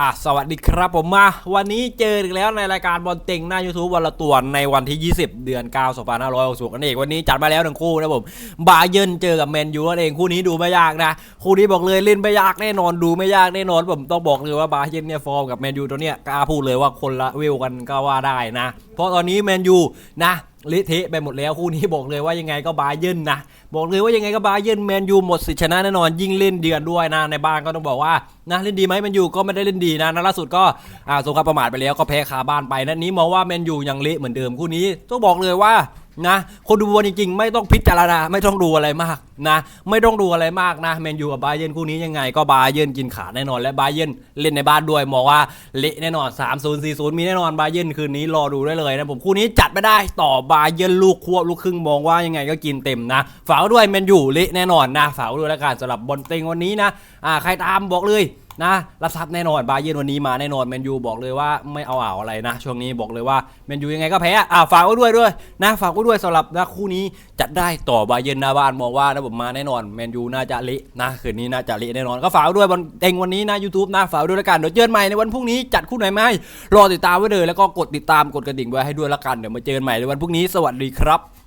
อะสวัสดีครับผมมา วันนี้เจออีกแล้วในรายการบอลเต็งหน้า YouTube วันละตัวในวันที่ 20 เดือน 9 2566นั่นเองวันนี้จัดมาแล้วทั้งคู่นะผมบาเยินเจอกับแมนยูนั่นเองคู่นี้ดูไม่ยากนะ คู่นี้บอกเลยเล่นไม่ยากแน่นอนดูไม่ยากแน่นอนผมต้องบอกเลยว่าบาเยินเนี่ยฟอร์มกับแมนยูตัวเนี้ยกล้าพูดเลยว่าคนละเวลกันก็ว่าได้นะ เพราะตอนนี้แมนยูนะ ลิเทะไปหมดแล้วคู่นี้บอกเลยว่ายังไงก็บาเยินนะบอกเลยว่ายังไงก็บาเยินแมนยูหมดสิชนะแน่นอนยิ่งเล่นเดือนด้วยนะในบ้านก็ต้องบอกว่านะเล่นดีไหมแมนยูก็ไม่ได้เล่นดีนะนัดล่าสุดก็อ่าสงครามประมาทไปแล้วก็แพ้คาบ้านไปนัดนี้มองว่าแมนยูยังเละเหมือนเดิมคู่นี้ต้องบอกเลยว่า นะคนดูบอลจริงๆ ไม่ต้องพิจารณาไม่ต้องดูอะไรมากนะไม่ต้องดูอะไรมากนะแมนยูกับบาเยินคู่นี้ยังไง ก็บาเยินกินขาแน่นอน และบาเยินเล่นในบ้านด้วยมองว่าเละแน่นอน3-0 4-0 มีแน่นอนบาเยินคืนนี้รอดูได้เลยนะผมคู่นี้จัดไม่ได้ต่อบาเยินลูกควบลูกครึ่งมองว่ายังไงก็กินเต็มนะฝากด้วยแมนยูเละแน่นอนนะฝากด้วยแล้วกันสำหรับบอลเต็งวันนี้นะอ่าใครตามบอกเลย นะรับทรัพย์แน่นอนบาเยนวันนี้มาแน่นอนแมนยูบอกเลยว่าไม่เอาอ่าวอะไรนะ ช่วงนี้บอกเลยว่าแมนยูยังไงก็แพ้อ่าฝากไว้ด้วยด้วยนะฝากไว้ด้วยสำหรับนะคู่นี้จัดได้ต่อบาเยนหน้าบ้านมองว่านะผมมาแน่นอนแมนยูน่าจะเละนะคืนนี้น่าจะเละแน่นอนก็ฝากไว้ด้วยบอลเต็งวันนี้นะ YouTube นะฝากไว้ด้วยล้วกันเดี๋ยวเจอกันใหม่ในวันพรุ่งนี้จัดคู่ไหนมาให้รอติดตามไว้เลยแล้วก็กดติดตามกดกระดิ่งไว้ให้ด้วยละกันเดี๋ยวมาเจอกันใหม่ในวันพรุ่งนี้สวัสดีครับ